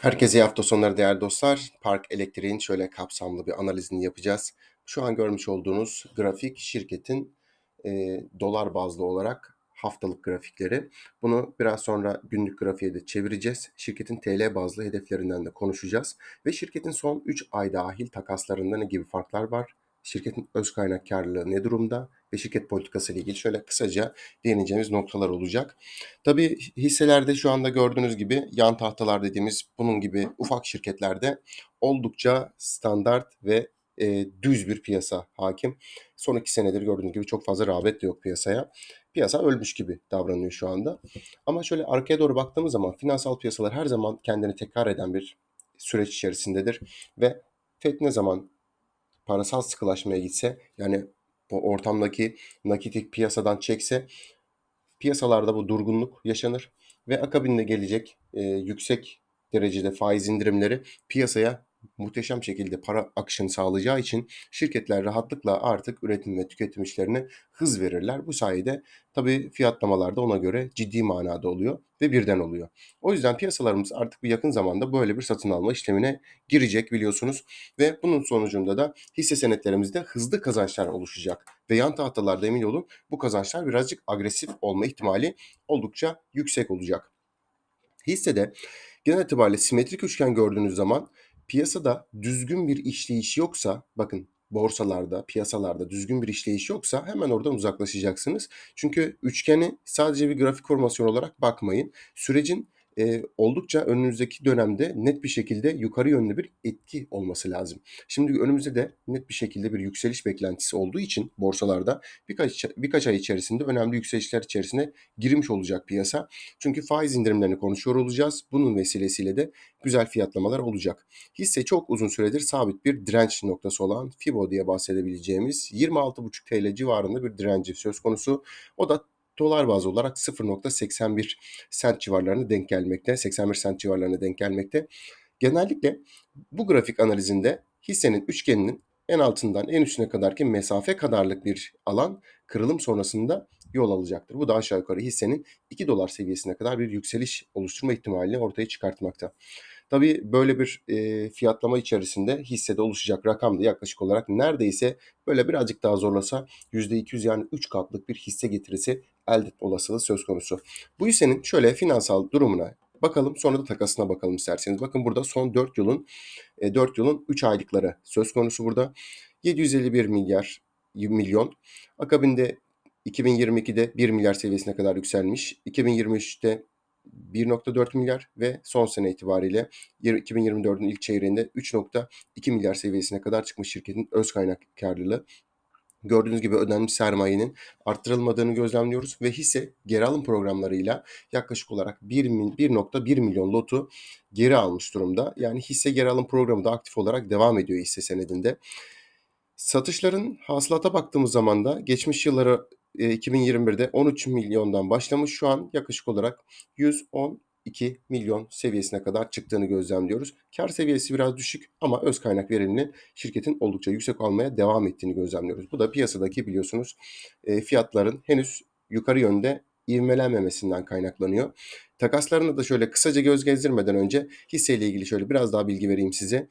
Herkese iyi hafta sonları değerli dostlar. Park Elektriğin şöyle kapsamlı bir analizini yapacağız. Şu an görmüş olduğunuz grafik şirketin e, dolar bazlı olarak haftalık grafikleri. Bunu biraz sonra günlük grafiğe de çevireceğiz. Şirketin TL bazlı hedeflerinden de konuşacağız. Ve şirketin son 3 ay dahil takaslarında ne gibi farklar var? Şirketin öz kaynak karlılığı ne durumda? Ve şirket politikası ile ilgili şöyle kısaca değineceğimiz noktalar olacak. Tabii hisselerde şu anda gördüğünüz gibi yan tahtalar dediğimiz bunun gibi ufak şirketlerde oldukça standart ve e, düz bir piyasa hakim. Son iki senedir gördüğünüz gibi çok fazla rağbet de yok piyasaya. Piyasa ölmüş gibi davranıyor şu anda. Ama şöyle arkaya doğru baktığımız zaman finansal piyasalar her zaman kendini tekrar eden bir süreç içerisindedir. Ve FED ne zaman parasal sıkılaşmaya gitse yani bu ortamdaki nakitik piyasadan çekse piyasalarda bu durgunluk yaşanır ve akabinde gelecek e, yüksek derecede faiz indirimleri piyasaya muhteşem şekilde para akışını sağlayacağı için şirketler rahatlıkla artık üretim ve tüketim işlerine hız verirler. Bu sayede tabii fiyatlamalar da ona göre ciddi manada oluyor ve birden oluyor. O yüzden piyasalarımız artık bir yakın zamanda böyle bir satın alma işlemine girecek biliyorsunuz ve bunun sonucunda da hisse senetlerimizde hızlı kazançlar oluşacak ve yan tahtalarda emin olun bu kazançlar birazcık agresif olma ihtimali oldukça yüksek olacak. Hissede genel itibariyle simetrik üçgen gördüğünüz zaman piyasada düzgün bir işleyiş yoksa bakın borsalarda, piyasalarda düzgün bir işleyiş yoksa hemen oradan uzaklaşacaksınız. Çünkü üçgeni sadece bir grafik formasyon olarak bakmayın. Sürecin e, oldukça önümüzdeki dönemde net bir şekilde yukarı yönlü bir etki olması lazım. Şimdi önümüzde de net bir şekilde bir yükseliş beklentisi olduğu için borsalarda birkaç birkaç ay içerisinde önemli yükselişler içerisine girmiş olacak piyasa. Çünkü faiz indirimlerini konuşuyor olacağız. Bunun vesilesiyle de güzel fiyatlamalar olacak. Hisse çok uzun süredir sabit bir direnç noktası olan FIBO diye bahsedebileceğimiz 26,5 TL civarında bir direnci söz konusu. O da dolar bazı olarak 0.81 sent civarlarına denk gelmekte. 81 sent civarlarına denk gelmekte. Genellikle bu grafik analizinde hissenin üçgeninin en altından en üstüne kadarki mesafe kadarlık bir alan kırılım sonrasında yol alacaktır. Bu da aşağı yukarı hissenin 2 dolar seviyesine kadar bir yükseliş oluşturma ihtimalini ortaya çıkartmakta. Tabii böyle bir e, fiyatlama içerisinde hissede oluşacak rakam da yaklaşık olarak neredeyse böyle birazcık daha zorlasa %200 yani 3 katlık bir hisse getirisi elde etme olasılığı söz konusu. Bu hissenin şöyle finansal durumuna bakalım sonra da takasına bakalım isterseniz. Bakın burada son 4 yılın e, 4 yılın 3 aylıkları söz konusu burada. 751 milyar milyon. Akabinde 2022'de 1 milyar seviyesine kadar yükselmiş. 2023'te 1.4 milyar ve son sene itibariyle 2024'ün ilk çeyreğinde 3.2 milyar seviyesine kadar çıkmış şirketin öz kaynak karlılığı. Gördüğünüz gibi önemli sermayenin arttırılmadığını gözlemliyoruz ve hisse geri alım programlarıyla yaklaşık olarak 1.1 milyon lotu geri almış durumda. Yani hisse geri alım programı da aktif olarak devam ediyor hisse senedinde. Satışların hasılata baktığımız zaman da geçmiş yıllara 2021'de 13 milyondan başlamış şu an yaklaşık olarak 112 milyon seviyesine kadar çıktığını gözlemliyoruz. Kar seviyesi biraz düşük ama öz kaynak verimli şirketin oldukça yüksek almaya devam ettiğini gözlemliyoruz. Bu da piyasadaki biliyorsunuz fiyatların henüz yukarı yönde ivmelenmemesinden kaynaklanıyor. Takaslarına da şöyle kısaca göz gezdirmeden önce hisseyle ilgili şöyle biraz daha bilgi vereyim size.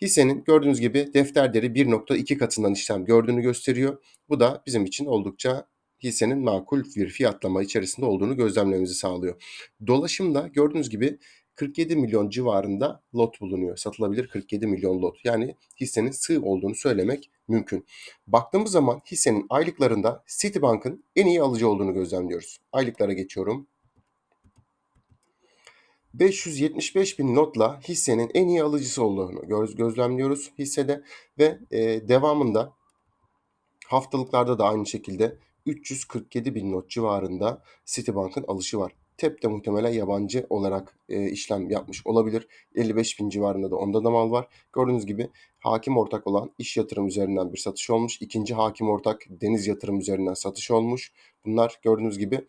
Hissenin gördüğünüz gibi defter değeri 1.2 katından işlem gördüğünü gösteriyor. Bu da bizim için oldukça hissenin makul bir fiyatlama içerisinde olduğunu gözlemlememizi sağlıyor. Dolaşımda gördüğünüz gibi 47 milyon civarında lot bulunuyor. Satılabilir 47 milyon lot. Yani hissenin sığ olduğunu söylemek mümkün. Baktığımız zaman hissenin aylıklarında Citibank'ın en iyi alıcı olduğunu gözlemliyoruz. Aylıklara geçiyorum. 575 bin notla hissenin en iyi alıcısı olduğunu göz, gözlemliyoruz hissede ve e, devamında haftalıklarda da aynı şekilde 347 bin not civarında Citibank'ın alışı var. TEP de muhtemelen yabancı olarak e, işlem yapmış olabilir. 55 bin civarında da onda da mal var. Gördüğünüz gibi hakim ortak olan iş yatırım üzerinden bir satış olmuş. İkinci hakim ortak deniz yatırım üzerinden satış olmuş. Bunlar gördüğünüz gibi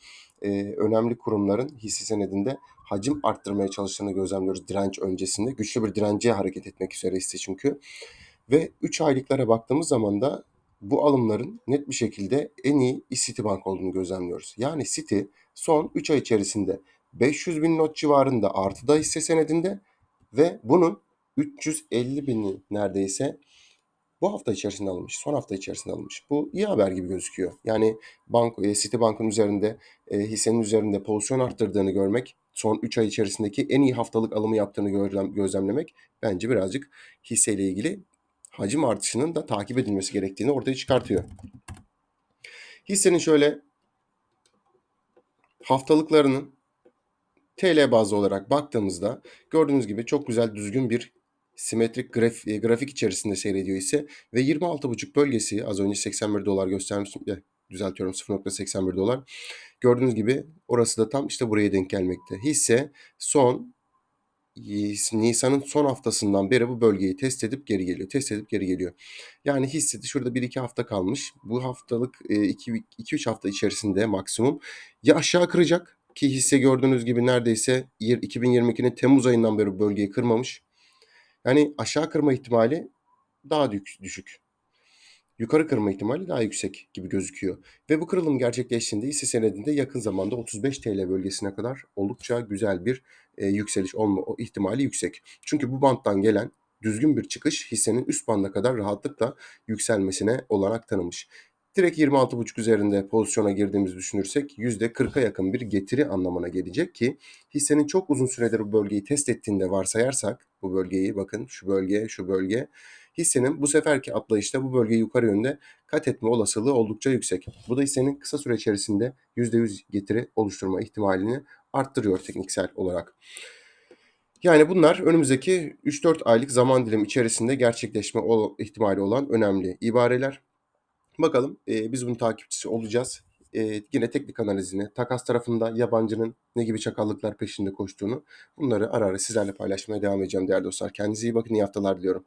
e, önemli kurumların hisse senedinde hacim arttırmaya çalıştığını gözlemliyoruz direnç öncesinde. Güçlü bir dirence hareket etmek üzere hisse çünkü. Ve 3 aylıklara baktığımız zaman da bu alımların net bir şekilde en iyi Citibank olduğunu gözlemliyoruz. Yani City son 3 ay içerisinde 500 bin not civarında artıda hisse senedinde Ve bunun 350 bini neredeyse bu hafta içerisinde alınmış. Son hafta içerisinde alınmış. Bu iyi haber gibi gözüküyor. Yani bank, e, Citibank'ın üzerinde, e, hissenin üzerinde pozisyon arttırdığını görmek, son 3 ay içerisindeki en iyi haftalık alımı yaptığını gözlem, gözlemlemek bence birazcık hisseyle ilgili hacim artışının da takip edilmesi gerektiğini ortaya çıkartıyor. Hissenin şöyle haftalıklarının TL bazlı olarak baktığımızda gördüğünüz gibi çok güzel düzgün bir simetrik graf, e, grafik içerisinde seyrediyor ise ve 26,5 bölgesi az önce 81 dolar göstermiştim. Ya, düzeltiyorum 0.81 dolar. Gördüğünüz gibi orası da tam işte buraya denk gelmekte. Hisse son Nisan'ın son haftasından beri bu bölgeyi test edip geri geliyor. Test edip geri geliyor. Yani hisse şurada 1-2 hafta kalmış. Bu haftalık 2-3 hafta içerisinde maksimum ya aşağı kıracak ki hisse gördüğünüz gibi neredeyse 2022'nin Temmuz ayından beri bölgeyi kırmamış. Yani aşağı kırma ihtimali daha düşük. Yukarı kırma ihtimali daha yüksek gibi gözüküyor. Ve bu kırılım gerçekleştiğinde hisse senedinde yakın zamanda 35 TL bölgesine kadar oldukça güzel bir e, yükseliş olma ihtimali yüksek. Çünkü bu banttan gelen düzgün bir çıkış hissenin üst banda kadar rahatlıkla yükselmesine olanak tanımış. Direkt 26.5 üzerinde pozisyona girdiğimizi düşünürsek %40'a yakın bir getiri anlamına gelecek ki hissenin çok uzun süredir bu bölgeyi test ettiğinde varsayarsak bu bölgeyi bakın şu bölge şu bölge hissenin bu seferki atlayışta bu bölgeyi yukarı yönde kat etme olasılığı oldukça yüksek. Bu da hissenin kısa süre içerisinde %100 getiri oluşturma ihtimalini arttırıyor tekniksel olarak. Yani bunlar önümüzdeki 3-4 aylık zaman dilimi içerisinde gerçekleşme ihtimali olan önemli ibareler. Bakalım e, biz bunun takipçisi olacağız. E, yine teknik analizini, takas tarafında yabancının ne gibi çakallıklar peşinde koştuğunu bunları ara ara sizlerle paylaşmaya devam edeceğim değerli dostlar. Kendinize iyi bakın, iyi haftalar diliyorum.